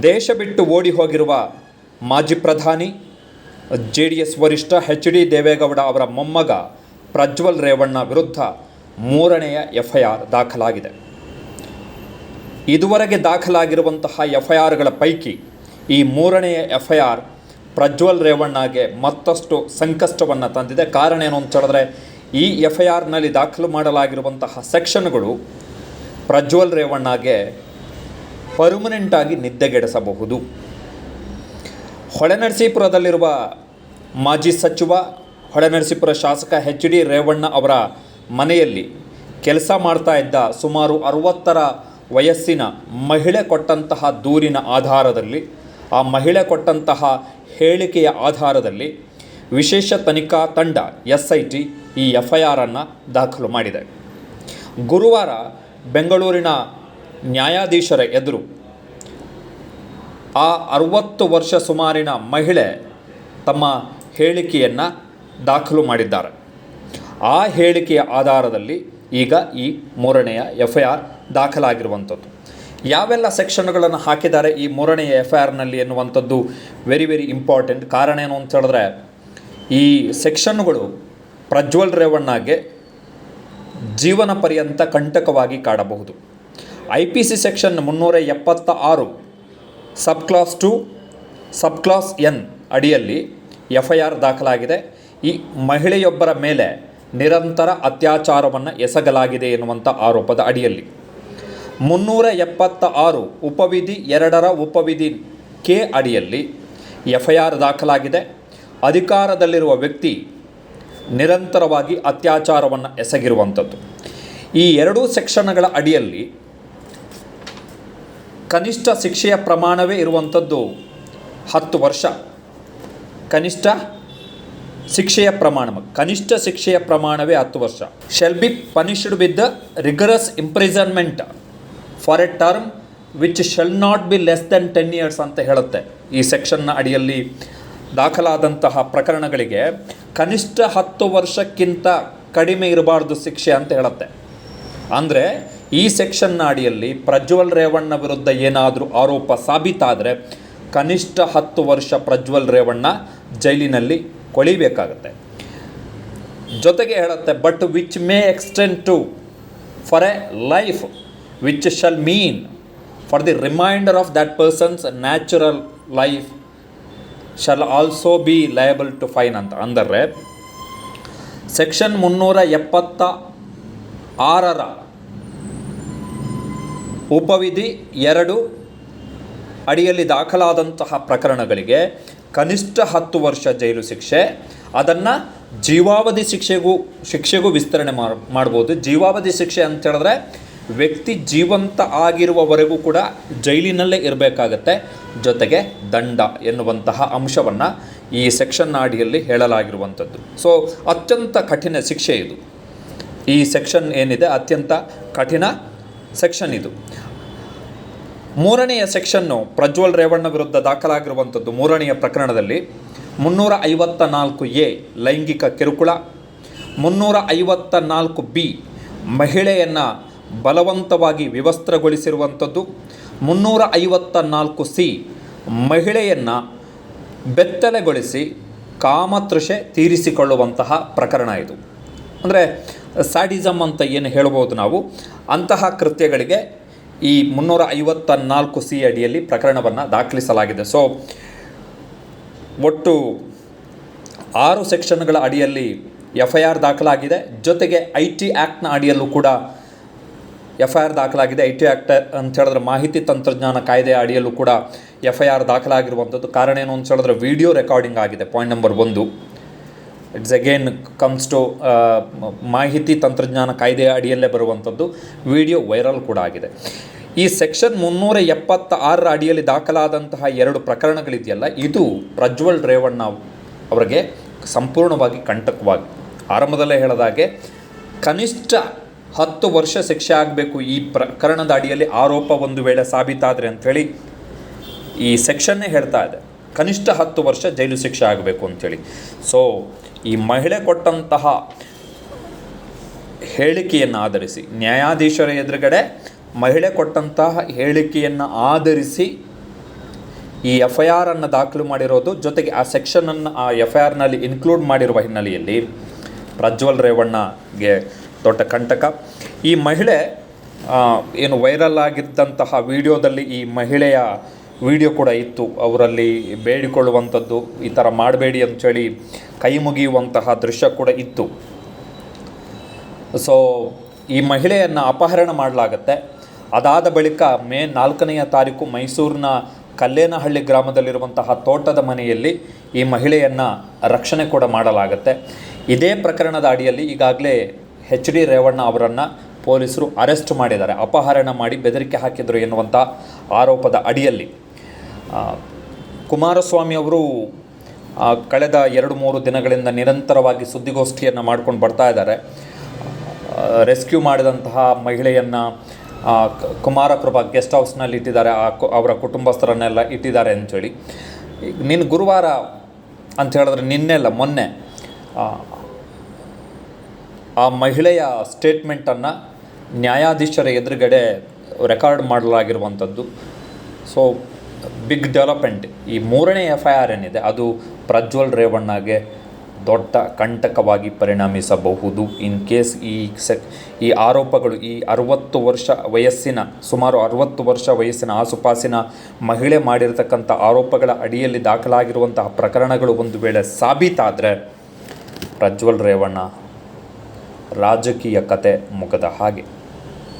ದೇಶ ಬಿಟ್ಟು ಓಡಿ ಹೋಗಿರುವ ಮಾಜಿ ಪ್ರಧಾನಿ ಜೆ ಡಿ ಎಸ್ ವರಿಷ್ಠ ಎಚ್ ಡಿ ದೇವೇಗೌಡ ಅವರ ಮೊಮ್ಮಗ ಪ್ರಜ್ವಲ್ ರೇವಣ್ಣ ವಿರುದ್ಧ ಮೂರನೆಯ ಎಫ್ ಐ ಆರ್ ದಾಖಲಾಗಿದೆ. ಇದುವರೆಗೆ ದಾಖಲಾಗಿರುವಂತಹ ಎಫ್ ಐ ಆರ್ಗಳ ಪೈಕಿ ಈ ಮೂರನೆಯ ಎಫ್ ಐ ಆರ್ ಪ್ರಜ್ವಲ್ ರೇವಣ್ಣಗೆ ಮತ್ತಷ್ಟು ಸಂಕಷ್ಟವನ್ನು ತಂದಿದೆ. ಕಾರಣ ಏನು ಅಂತ ಹೇಳಿದ್ರೆ, ಈ ಎಫ್ ಐ ಆರ್ನಲ್ಲಿ ದಾಖಲು ಮಾಡಲಾಗಿರುವಂತಹ ಸೆಕ್ಷನ್ಗಳು ಪ್ರಜ್ವಲ್ ರೇವಣ್ಣಗೆ ಪರ್ಮನೆಂಟಾಗಿ ನಿದ್ದೆಗೆಡಿಸಬಹುದು. ಹೊಳೆನರಸೀಪುರದಲ್ಲಿರುವ ಮಾಜಿ ಸಚಿವ, ಹೊಳೆನರಸೀಪುರ ಶಾಸಕ ಎಚ್ ಡಿ ರೇವಣ್ಣ ಅವರ ಮನೆಯಲ್ಲಿ ಕೆಲಸ ಮಾಡ್ತಾ ಇದ್ದ ಸುಮಾರು ಅರವತ್ತರ ವಯಸ್ಸಿನ ಮಹಿಳೆ ಕೊಟ್ಟಂತಹ ದೂರಿನ ಆಧಾರದಲ್ಲಿ, ಆ ಮಹಿಳೆ ಕೊಟ್ಟಂತಹ ಹೇಳಿಕೆಯ ಆಧಾರದಲ್ಲಿ ವಿಶೇಷ ತನಿಖಾ ತಂಡ, ಎಸ್ ಐ ಟಿ, ಈ ಎಫ್ ಐ ಆರನ್ನು ದಾಖಲು ಮಾಡಿದೆ. ಗುರುವಾರ ಬೆಂಗಳೂರಿನ ನ್ಯಾಯಾಧೀಶರ ಎದುರು ಆ ಅರುವತ್ತು ವರ್ಷ ಸುಮಾರಿನ ಮಹಿಳೆ ತಮ್ಮ ಹೇಳಿಕೆಯನ್ನು ದಾಖಲು ಮಾಡಿದ್ದಾರೆ. ಆ ಹೇಳಿಕೆಯ ಆಧಾರದಲ್ಲಿ ಈಗ ಈ ಮೂರನೆಯ ಎಫ್ ಐ ಆರ್ ದಾಖಲಾಗಿರುವಂಥದ್ದು. ಯಾವೆಲ್ಲ ಸೆಕ್ಷನ್ಗಳನ್ನು ಹಾಕಿದ್ದಾರೆ ಈ ಮೂರನೆಯ ಎಫ್ ಐ ಆರ್ನಲ್ಲಿ ಎನ್ನುವಂಥದ್ದು ವೆರಿ ವೆರಿ ಇಂಪಾರ್ಟೆಂಟ್ ಕಾರಣ ಏನು ಅಂತ ಹೇಳಿದ್ರೆ, ಈ ಸೆಕ್ಷನ್ಗಳು ಪ್ರಜ್ವಲ್ ರೇವಣ್ಣಗೆ ಜೀವನ ಪರ್ಯಂತ ಕಂಟಕವಾಗಿ ಕಾಡಬಹುದು. ಐ ಪಿ ಸಿ ಸೆಕ್ಷನ್ ಮುನ್ನೂರ ಎಪ್ಪತ್ತ ಆರು sub clause two sub clause N ಅಡಿಯಲ್ಲಿ ಎಫ್ ಐ ಆರ್ ದಾಖಲಾಗಿದೆ. ಈ ಮಹಿಳೆಯೊಬ್ಬರ ಮೇಲೆ ನಿರಂತರ ಅತ್ಯಾಚಾರವನ್ನು ಎಸಗಲಾಗಿದೆ ಎನ್ನುವಂಥ ಆರೋಪದ ಅಡಿಯಲ್ಲಿ. ಮುನ್ನೂರ ಎಪ್ಪತ್ತ ಆರು ಉಪವಿಧಿ ಎರಡರ ಉಪವಿಧಿ ಕೆ ಅಡಿಯಲ್ಲಿ ಎಫ್ ಐ ಆರ್ ದಾಖಲಾಗಿದೆ. ಅಧಿಕಾರದಲ್ಲಿರುವ ವ್ಯಕ್ತಿ ನಿರಂತರವಾಗಿ ಅತ್ಯಾಚಾರವನ್ನು ಎಸಗಿರುವಂಥದ್ದು ಈ ಎರಡೂ ಸೆಕ್ಷನ್ಗಳ ಅಡಿಯಲ್ಲಿ ಕನಿಷ್ಠ ಶಿಕ್ಷೆಯ ಪ್ರಮಾಣವೇ ಇರುವಂಥದ್ದು ಹತ್ತು ವರ್ಷ. ಕನಿಷ್ಠ ಶಿಕ್ಷೆಯ ಪ್ರಮಾಣ, ಕನಿಷ್ಠ ಶಿಕ್ಷೆಯ ಪ್ರಮಾಣವೇ ಹತ್ತು ವರ್ಷ. Shall be punished with the rigorous imprisonment for a term which shall not be less than ten years ಅಂತ ಹೇಳುತ್ತೆ. ಈ ಸೆಕ್ಷನ್ನ ಅಡಿಯಲ್ಲಿ ದಾಖಲಾದಂತಹ ಪ್ರಕರಣಗಳಿಗೆ ಕನಿಷ್ಠ ಹತ್ತು ವರ್ಷಕ್ಕಿಂತ ಕಡಿಮೆ ಇರಬಾರ್ದು ಶಿಕ್ಷೆ ಅಂತ ಹೇಳುತ್ತೆ. ಅಂದರೆ ಈ ಸೆಕ್ಷನ್ನ ಅಡಿಯಲ್ಲಿ ಪ್ರಜ್ವಲ್ ರೇವಣ್ಣ ವಿರುದ್ಧ ಏನಾದರೂ ಆರೋಪ ಸಾಬೀತಾದರೆ ಕನಿಷ್ಠ ಹತ್ತು ವರ್ಷ ಪ್ರಜ್ವಲ್ ರೇವಣ್ಣ ಜೈಲಿನಲ್ಲಿ ಕೊಳಿಬೇಕಾಗತ್ತೆ. ಜೊತೆಗೆ ಹೇಳುತ್ತೆ but which may extend to for a life which shall mean for the reminder of that person's natural life shall also be liable to fine ಅಂತ ಅಂದರೆ ಸೆಕ್ಷನ್ ಮುನ್ನೂರ ಎಪ್ಪತ್ತ ಆರರ ಉಪವಿಧಿ ಎರಡು. ಅಡಿಯಲ್ಲಿ ದಾಖಲಾದಂತಹ ಪ್ರಕರಣಗಳಿಗೆ ಕನಿಷ್ಠ ಹತ್ತು ವರ್ಷ ಜೈಲು ಶಿಕ್ಷೆ. ಅದನ್ನು ಜೀವಾವಧಿ ಶಿಕ್ಷೆಗೂ ಶಿಕ್ಷೆಗೂ ವಿಸ್ತರಣೆ ಮಾಡ್ಬೋದು. ಜೀವಾವಧಿ ಶಿಕ್ಷೆ ಅಂತ ಹೇಳಿದ್ರೆ ವ್ಯಕ್ತಿ ಜೀವಂತ ಆಗಿರುವವರೆಗೂ ಕೂಡ ಜೈಲಿನಲ್ಲೇ ಇರಬೇಕಾಗತ್ತೆ. ಜೊತೆಗೆ ದಂಡ ಎನ್ನುವಂತಹ ಅಂಶವನ್ನು ಈ ಸೆಕ್ಷನ್ ಅಡಿಯಲ್ಲಿ ಹೇಳಲಾಗಿರುವಂಥದ್ದು. ಸೊ ಅತ್ಯಂತ ಕಠಿಣ ಶಿಕ್ಷೆ ಇದು. ಈ ಸೆಕ್ಷನ್ ಏನಿದೆ? ಅತ್ಯಂತ ಕಠಿಣ ಸೆಕ್ಷನ್ ಇದು. ಮೂರನೆಯ ಸೆಕ್ಷನ್ನು ಪ್ರಜ್ವಲ್ ರೇವಣ್ಣ ವಿರುದ್ಧ ದಾಖಲಾಗಿರುವಂಥದ್ದು ಮೂರನೆಯ ಪ್ರಕರಣದಲ್ಲಿ. ಮುನ್ನೂರ ಐವತ್ತ ನಾಲ್ಕು ಎ, ಲೈಂಗಿಕ ಕಿರುಕುಳ. ಮುನ್ನೂರ ಐವತ್ತ ನಾಲ್ಕು ಬಿ, ಮಹಿಳೆಯನ್ನು ಬಲವಂತವಾಗಿ ವಿವಸ್ತ್ರಗೊಳಿಸಿರುವಂಥದ್ದು. ಮುನ್ನೂರ ಐವತ್ತ ನಾಲ್ಕು ಸಿ, ಮಹಿಳೆಯನ್ನು ಬೆತ್ತಲೆಗೊಳಿಸಿ ಕಾಮತೃಷೆ ತೀರಿಸಿಕೊಳ್ಳುವಂತಹ ಪ್ರಕರಣ ಇದು. ಅಂದರೆ ಸ್ಯಾಡಿಸಮ್ ಅಂತ ಏನು ಹೇಳ್ಬೋದು ನಾವು, ಅಂತಹ ಕೃತ್ಯಗಳಿಗೆ ಈ ಮುನ್ನೂರ ಐವತ್ತ ನಾಲ್ಕು ಸಿ ಅಡಿಯಲ್ಲಿ ಪ್ರಕರಣವನ್ನು ದಾಖಲಿಸಲಾಗಿದೆ. ಸೊ ಒಟ್ಟು ಆರು ಸೆಕ್ಷನ್ಗಳ ಅಡಿಯಲ್ಲಿ ಎಫ್ ಐ ಆರ್ ದಾಖಲಾಗಿದೆ. ಜೊತೆಗೆ ಐ ಟಿ ಆ್ಯಕ್ಟ್ನ ಅಡಿಯಲ್ಲೂ ಕೂಡ ಎಫ್ ಐ ಆರ್ ದಾಖಲಾಗಿದೆ. ಐ ಟಿ ಆ್ಯಕ್ಟ್ ಅಂತ ಹೇಳಿದ್ರೆ ಮಾಹಿತಿ ತಂತ್ರಜ್ಞಾನ ಕಾಯ್ದೆಯ ಅಡಿಯಲ್ಲೂ ಕೂಡ ಎಫ್ ಐ ಆರ್ ದಾಖಲಾಗಿರುವಂಥದ್ದು. ಕಾರಣ ಏನು ಅಂತ ಹೇಳಿದ್ರೆ ವಿಡಿಯೋ ರೆಕಾರ್ಡಿಂಗ್ ಆಗಿದೆ, ಪಾಯಿಂಟ್ ನಂಬರ್ ಒಂದು. ಇಟ್ಸ್ ಅಗೇನ್ ಕಮ್ಸ್ ಟು ಮಾಹಿತಿ ತಂತ್ರಜ್ಞಾನ ಕಾಯ್ದೆಯ ಅಡಿಯಲ್ಲೇ ಬರುವಂಥದ್ದು. ವಿಡಿಯೋ ವೈರಲ್ ಕೂಡ ಆಗಿದೆ. ಈ ಸೆಕ್ಷನ್ ಮುನ್ನೂರ ಎಪ್ಪತ್ತ ಆರರ ಅಡಿಯಲ್ಲಿ ದಾಖಲಾದಂತಹ ಎರಡು ಪ್ರಕರಣಗಳಿದೆಯಲ್ಲ, ಇದು ಪ್ರಜ್ವಲ್ ರೇವಣ್ಣ ಅವರಿಗೆ ಸಂಪೂರ್ಣವಾಗಿ ಕಂಟಕವಾಗಿ. ಆರಂಭದಲ್ಲೇ ಹೇಳಿದಾಗೆ ಕನಿಷ್ಠ ಹತ್ತು ವರ್ಷ ಶಿಕ್ಷೆ ಆಗಬೇಕು ಈ ಪ್ರಕರಣದ ಅಡಿಯಲ್ಲಿ ಆರೋಪ ಒಂದು ವೇಳೆ ಸಾಬೀತಾದರೆ ಅಂಥೇಳಿ ಈ ಸೆಕ್ಷನ್ನೇ ಹೇಳ್ತಾ ಇದೆ. ಕನಿಷ್ಠ ಹತ್ತು ವರ್ಷ ಜೈಲು ಶಿಕ್ಷೆ ಆಗಬೇಕು ಅಂಥೇಳಿ. ಸೊ ಈ ಮಹಿಳೆ ಕೊಟ್ಟಂತಹ ಹೇಳಿಕೆಯನ್ನು ಆಧರಿಸಿ, ನ್ಯಾಯಾಧೀಶರ ಎದುರುಗಡೆ ಮಹಿಳೆ ಕೊಟ್ಟಂತಹ ಹೇಳಿಕೆಯನ್ನು ಆಧರಿಸಿ ಈ ಎಫ್ ಐ ಆರನ್ನು ದಾಖಲು ಮಾಡಿರೋದು, ಜೊತೆಗೆ ಆ ಸೆಕ್ಷನನ್ನು ಆ ಎಫ್ ಐ ಆರ್ನಲ್ಲಿ ಇನ್ಕ್ಲೂಡ್ ಮಾಡಿರುವ ಹಿನ್ನೆಲೆಯಲ್ಲಿ ಪ್ರಜ್ವಲ್ ರೇವಣ್ಣಗೆ ದೊಡ್ಡ ಕಂಟಕ. ಈ ಮಹಿಳೆ ಏನು ವೈರಲ್ ಆಗಿದ್ದಂತಹ ವಿಡಿಯೋದಲ್ಲಿ ಈ ಮಹಿಳೆಯ ವಿಡಿಯೋ ಕೂಡ ಇತ್ತು. ಅವರಲ್ಲಿ ಬೇಡಿಕೊಳ್ಳುವಂಥದ್ದು, ಈ ಥರ ಮಾಡಬೇಡಿ ಅಂಥೇಳಿ ಕೈ ಮುಗಿಯುವಂತಹ ದೃಶ್ಯ ಕೂಡ ಇತ್ತು. ಸೊ ಈ ಮಹಿಳೆಯನ್ನು ಅಪಹರಣ ಮಾಡಲಾಗತ್ತೆ. ಅದಾದ ಬಳಿಕ ಮೇ ನಾಲ್ಕನೆಯ ತಾರೀಕು ಮೈಸೂರಿನ ಕಲ್ಲೇನಹಳ್ಳಿ ಗ್ರಾಮದಲ್ಲಿರುವಂತಹ ತೋಟದ ಮನೆಯಲ್ಲಿ ಈ ಮಹಿಳೆಯನ್ನು ರಕ್ಷಣೆ ಕೂಡ ಮಾಡಲಾಗತ್ತೆ. ಇದೇ ಪ್ರಕರಣದ ಅಡಿಯಲ್ಲಿ ಈಗಾಗಲೇ ಹೆಚ್ ಡಿ ರೇವಣ್ಣ ಅವರನ್ನು ಪೊಲೀಸರು ಅರೆಸ್ಟ್ ಮಾಡಿದ್ದಾರೆ. ಅಪಹರಣ ಮಾಡಿ ಬೆದರಿಕೆ ಹಾಕಿದರು ಎನ್ನುವಂಥ ಆರೋಪದ ಅಡಿಯಲ್ಲಿ. ಕುಮಾರಸ್ವಾಮಿ ಅವರು ಕಳೆದ ಎರಡು ಮೂರು ದಿನಗಳಿಂದ ನಿರಂತರವಾಗಿ ಸುದ್ದಿಗೋಷ್ಠಿಯನ್ನು ಮಾಡ್ಕೊಂಡು ಬರ್ತಾ ಇದ್ದಾರೆ. ರೆಸ್ಕ್ಯೂ ಮಾಡಿದಂತಹ ಮಹಿಳೆಯನ್ನು ಕುಮಾರಪ್ರಭಾ ಗೆಸ್ಟ್ ಹೌಸ್ನಲ್ಲಿ ಇಟ್ಟಿದ್ದಾರೆ. ಆ ಕು- ಅವರ ಕುಟುಂಬಸ್ಥರನ್ನೆಲ್ಲ ಇಟ್ಟಿದ್ದಾರೆ ಅಂಥೇಳಿ. ನಿನ್ನ ಗುರುವಾರ ಅಂತ ಹೇಳಿದ್ರೆ ನಿನ್ನೆಲ್ಲ ಮೊನ್ನೆ ಆ, ಆ ಮಹಿಳೆಯ ಸ್ಟೇಟ್ಮೆಂಟನ್ನು ನ್ಯಾಯಾಧೀಶರ ಎದುರುಗಡೆ ರೆಕಾರ್ಡ್ ಮಾಡಲಾಗಿರುವಂಥದ್ದು. So big development. ಈ ಮೂರನೇ ಎಫ್ ಐ ಆರ್ ಏನಿದೆ, ಅದು ಪ್ರಜ್ವಲ್ ರೇವಣ್ಣಗೆ ದೊಡ್ಡ ಕಂಟಕವಾಗಿ ಪರಿಣಮಿಸಬಹುದು. ಇನ್ ಕೇಸ್ ಈ ಸೆಕ್ ಈ ಆರೋಪಗಳು ಈ ಅರುವತ್ತು ವರ್ಷ ವಯಸ್ಸಿನ, ಸುಮಾರು ಅರುವತ್ತು ವರ್ಷ ವಯಸ್ಸಿನ ಆಸುಪಾಸಿನ ಮಹಿಳೆ ಮಾಡಿರತಕ್ಕಂಥ ಆರೋಪಗಳ ಅಡಿಯಲ್ಲಿ ದಾಖಲಾಗಿರುವಂತಹ ಪ್ರಕರಣಗಳು ಒಂದು ವೇಳೆ ಸಾಬೀತಾದರೆ ಪ್ರಜ್ವಲ್ ರೇವಣ್ಣ ರಾಜಕೀಯ ಕತೆ ಮುಗದ ಹಾಗೆ.